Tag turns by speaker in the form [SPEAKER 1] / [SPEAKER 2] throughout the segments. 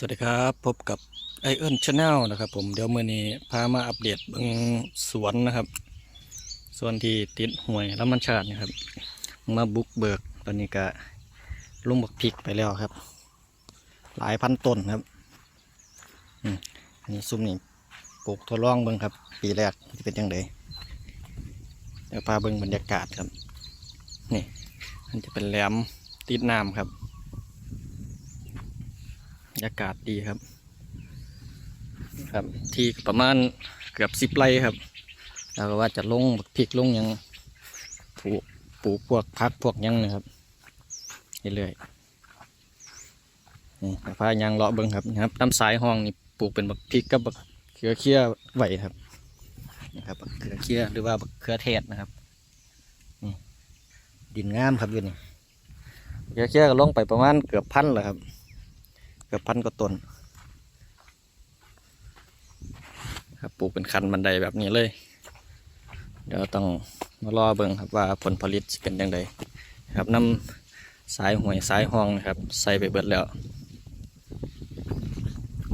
[SPEAKER 1] สวัสดีครับพบกับไอเอิลชาแนลนะครับผมเดี๋ยวมื่อนี้พามาอัปเดตบิ่งสวนนะครับส่วนที่ติดห่วยลำมันชาตินะครับ มาบุกเบิกตอนนี้ก็ลุงบักพริกไปแล้วครับ หลายพันต้นครับอันนี้ซุ้มนี่ปลูกทดลองเบิ่งครับ ปีแรกที่เป็นยังไงเดี๋ยวพาเบิ่งบรรยากาศครับ นี่ มันจะเป็นแหลมติดน้ำครับ บรรยากาศดีครับ ครับ ที่ประมาณเกือบสิบไร่ครับ แล้วก็ว่าจะลงบักพริกลงยังปลูกปลูกพวกพักพวกยังนะครับเรื่อยๆนี่พายางเลาะเบิ้งครับนะครับน้ำสายห้องนี่ปลูกเป็นบักพริกกับบักเขือเคี้ยไหวครับนะครับบักเขือเคี้ยหรือว่าบักเขือเทศนะครับนี่ดินงามครับอยู่นี่เขือเคี้ยก็ลงไปประมาณเกือบพันแล้วครับ เกือบพันกว่าต้นครับปลูกเป็นคันบันไดแบบนี้เลย เดี๋ยวต้องมารอเบิ่งครับว่าผลผลิตเป็นยังไงครับน้ำสายหวยสายห้องนะครับ ใส่ไปเบิดแล้ว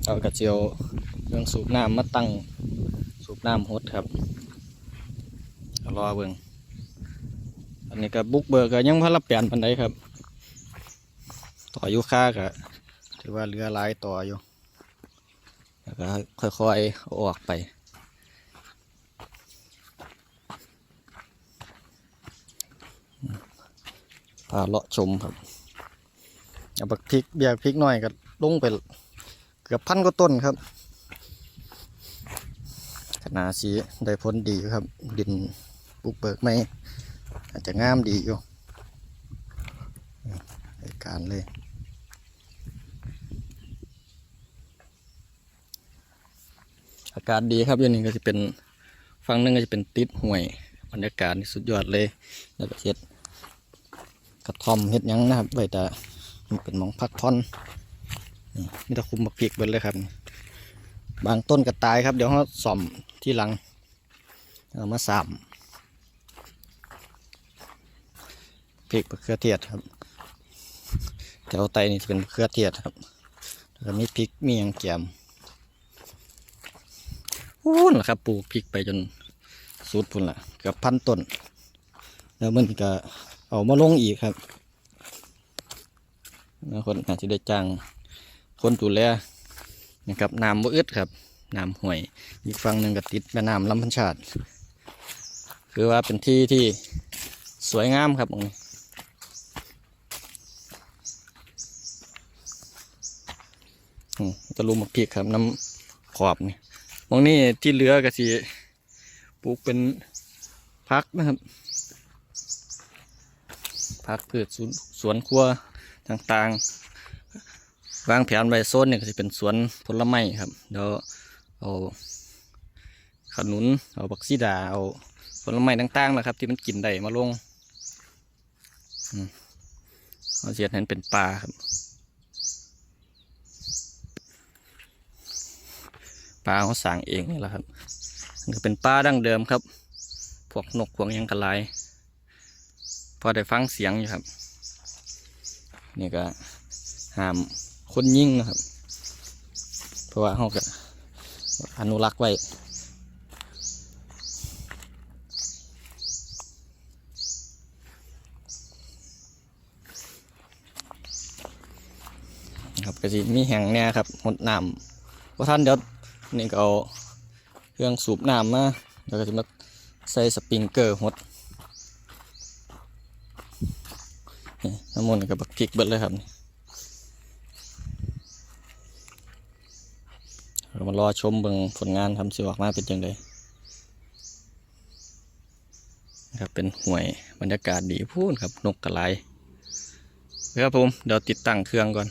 [SPEAKER 1] เอากระเจียวเรื่องสูบน้ำมาตั้งสูบน้ำฮดครับรอเบิ่งอันนี้ก็บุกเบิกก็ยังพนละเปลี่ยนปันไดครับ ต่ออยุค่าก็ ถือว่าเรือหลายต่ออยู่ แล้วก็ค่อยๆเอาออกไป พาเลาะชมครับเอาบักพริกเบียร์พริกหน่อยก็ลงไปเกือบพันกว่าต้นครับขนาดสีได้ผลดีอยู่ครับ ดินปลูกเบิกไม่ อาจจะงามดีอยู่ในการเลยากาศดีครับอย่างนี้ก็จะเป็นฝั่งหนึงก็จะเป็นติดห่วยบรรยากาศนี่สุดยอดเลยแล้วก็เฮ็ดกระท่อมเฮ็ดยังนะครับไว้แต่มันเป็นมองพักผ่อนนี่มีตะคุมบักพริกเบิดเลยครับ บางต้นก็ตายครับ เดี๋ยวเขาซ่อมที่หลังเอามาสามพริกมะเขือเทศครับแถวไตนี่จะเป็นมะเขือเทศครับแล้วมีพริกมียังแกม พูนล่ะครับปลูกพริกไปจนสุดพุ่นละเกือบพันต้น แล้วมันก็เอามาลงอีกครับแล้วคนอาจจะได้จ้างคนดูแลนะครับน้ำบ่อึดครับน้ำห่วย อีกฝั่งหนึ่งก็ติดแม่น้ำลำพันชาติ คือว่าเป็นที่ที่สวยงามครับตรงนี้อืมจะรูหมกพริกครับน้ำขอบนี่ องนี่ที่เหลือก็สิปลูกเป็นพักนะครับพักพืชสวนสวนครัวต่างๆ วางแผนไว้โซนเนี่ยก็จะเป็นสวนผลไม้ครับ เดี๋ยวเอาขนุน เอาบักซีดา เอาผลไม้ต่างๆนะครับ ที่มันกินได้มาลงเอาเสียดเห็นเป็นปลาครับ ปลาเขาสั่งเองนี่แหละครับนนี้เป็นปลาดั้งเดิมครับ พวกนกพวกยังกระไรพอได้ฟังเสียงอยู่ครับ นี่ก็ห้ามคนยิ่งนะครับ เพราะว่าเขาก็อนุรักษ์ไว้ครับก็สิมีแห่งเนี่ยครับหดน้ำว่าท่านเดี๋ยว นี่ก็เอาเครื่องสูบน้ำมาแล้วก็จะมาใส่สปริงเกอร์หดน้ำมันกับบักพริกเบิดเลยครับเรามารอชมเบิ่งผลงานทำสิออกมาเป็นยังไงครับเป็นห่วยบรรยากาศดีพูนครับนกกระไลครับผมเดี๋ยวติดตั้งเครื่องก่อน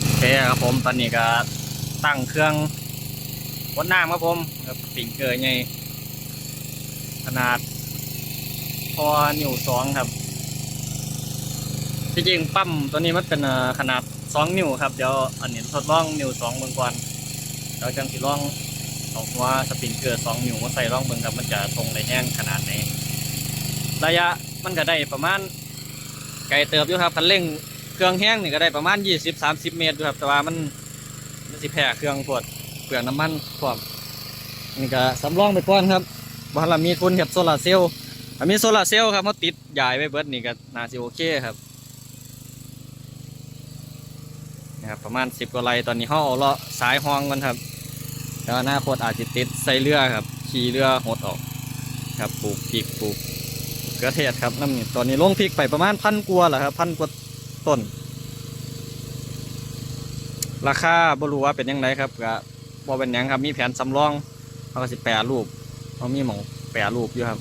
[SPEAKER 1] โอเคครับผมตอนนี้ก็ตั้งเครื่อง วัดน้ำครับผมกับปิ่งเกยไงขนาด พอนิ้วสองครับที่จริงปั๊มตัวนี้มันเป็นขนาดสองนิ้วครับเดี๋ยวอันนี้ทดลองนิ้วสองเบิ่งก่อนแล้วจังสิลองเอาหัวสปริงเกอร์สองนิ้วมาใส่ลองเบิ่งครับมันจะตรงได้แห้งขนาดไหนระยะมันก็ได้ประมาณไกลเติบอยู่ครับคันเร่งเครื่องแห้งนี่ก็ได้ประมาณ 20-30 เมตรอยู่ครับ แต่ว่ามันมันสิแพ้เครื่องพวด เปลืองน้ำมันพร้อมนี่ก็สำรองไปก่อนครับบ้านเรามีทุนเห็ดโซลาร์เซลล์มีโซลาร์เซลล์ครับเขาติดยายไว้เบิดนี่ก็น่าสิโอเคครับนะครับประมาณสิบกว่าไรตอนนี้เขาเอาเลาะสายห้องกันครับแล้วอนาคตอาจจะติดใส่เรือครับ ขี่เรือหดออกครับปลูกพริกปลูกกระเทศครับน้ำนี่ตอนนี้ลงพริกไปประมาณพันกัวแหละครับพันกัวต้น ราคาบรูว่าเป็นยังไงครับก็บ อเป็นหยังครับ มีแผนสำรองเขาก็สิแปรรูปเขามีหมองแปรรูปอยู่ครับ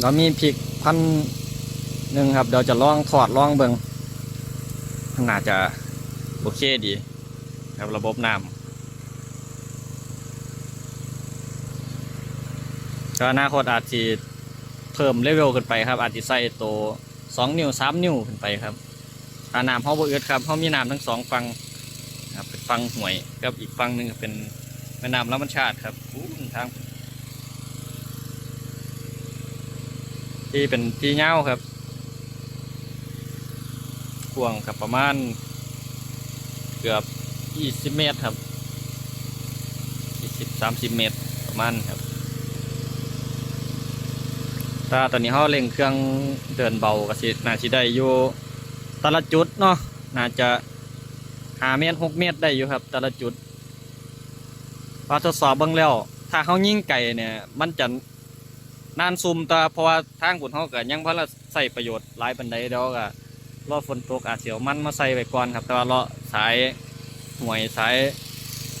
[SPEAKER 1] เรามีพริกพันหนึ่งครับเดี๋ยวจะลองถอดลองเบิงน่าจะโอเคดีครับระบบน้ำก็อนาคตอาจจะเพิ่มเลเวลขึ้นไปครับ อาจจะใส่ตัวสองนิ้วสามนิ้วขึ้นไปครับ อาน้ำเขาบ่เอือดครับเขามีน้ำทั้งสองฝั่งครับเป็นฝั่งห่วยกับอีกฝั่งหนึ่งเป็นแม่น้ำลำมันชาติครับอู้ทางที่เป็นที่เงาครับกว้างครับประมาณเกือบ20เมตรครับ20 30เมตรประมาณครับถ้าตอนนี้เขาเร่งเครื่องเดินเบาก็สิน่าสิได้อยู่ แต่ละจุดเนาะน่าจะ5เมตร6เมตรได้อยู่ครับ แต่ละจุดพอทดสอบเบิ่งแล้ว ถ้าเขายิงไก่เนี่ย มันจะนานซุ่มแตาเพราะว่าทางขุนเขาก็ยังพอละใส่ประโยชน์หลายปันไดเดียวก็รอฝนตกอาจเสียวมันมาใส่ไว้ก่อนครับ แต่ว่าเลาะสายห่วยสาย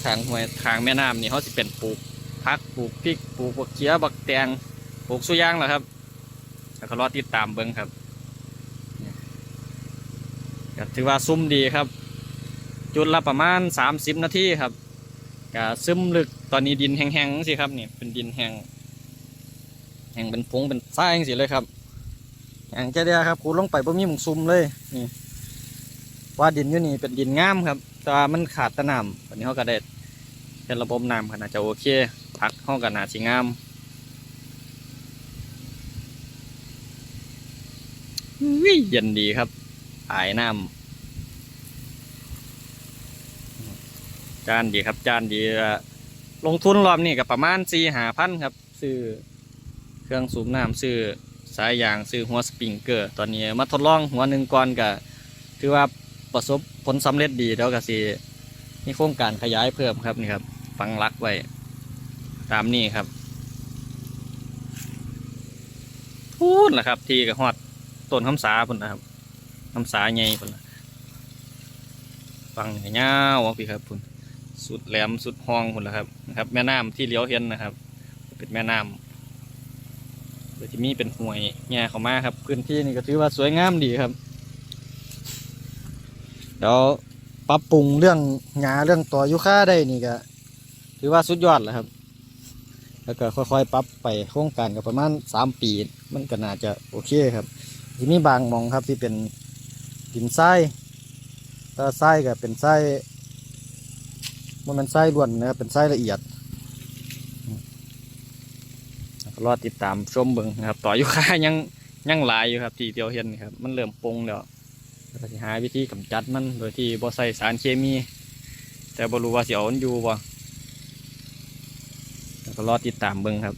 [SPEAKER 1] ทางห่วยทางแม่น้ำนี่เขาสิเป็นปลูกพักปลูกพริกปลูกบักเขียบักแตงปลูกสุย่างแหละครับแล้วก็รอติดตามเบิ้งครับ ก็ถือว่าซุ่มดีครับ จุดละประมาณ 30 นาทีครับก็ซึมลึกตอนนี้ดินแห้งๆสิครับนี่เป็นดินแห้งแห่งเป็นพงเป็นทรายจังสิเลยครับอย่างแค่เดียวครับกูลงไปบ่มีหมุงซุมเลยนี่ว่าดินอยู่นี่เป็นดินงามครับ แต่ว่ามันขาดแตะน้ำวันนี้เขาก็ได้เป็นระบบน้ำขนาดจะโอเคพักเขาก็น่าสิงามวิเย็นดีครับ อายน้ำจานดีครับ จานดี ลงทุนรอบนี้กับประมาณสี่หาพันครับ ซื้อเครื่องสูบน้ำซื้อสายยางซื้อหัวสปริงเกอร์ ตอนนี้มาทดลองหัวหนึ่งก่อนก็ถือว่าประสบผลสำเร็จดีแล้วก็สิมีโครงการขยายเพิ่มครับนี่ครับ ฟังรักไว้ ตามนี้ครับพูดนะครับ ที่กับฮอดต้นคำสาพุ่นนะครับ คำสาใหญ่พุ่นนะฟังเงาวพี่ครับพุ่นสุดแหลมสุดห้องพุ่นนะครับนะครับ แม่น้ำที่เลี้ยวเห็นนะครับ เป็นแม่น้ำโดยที่มีเป็นห่วยแง่เข้ามาครับ พื้นที่นี่ก็ถือว่าสวยงามดีครับเดี๋ยวปรับปรุงเรื่องหญ้าเรื่องต่อยุค่าได้นี่ก็ถือว่าสุดยอดแล้วครับ แล้วก็ค่อยๆปรับไปโครงการก็ประมาณสามปี มันก็น่าจะโอเคครับที่มีบางมองครับที่เป็น ดินทรายถ้าทรายก็เป็นทรายมันเป็นทรายล้วนนะครับเป็นทรายละเอียดรอติดตามชมเบิงนะครับ ต่ออยู่ค่ายังยังหลายอยู่ครับ ที่เดียวเห็นครับ มันเริ่มปรุงแล้วก็สิหาวิธีกำจัดมันโดยที่บ่ใส่สารเคมี แต่บ่รู้ว่าสิเอามันอยู่บ่แล้วก็รอติดตามเบิงครับ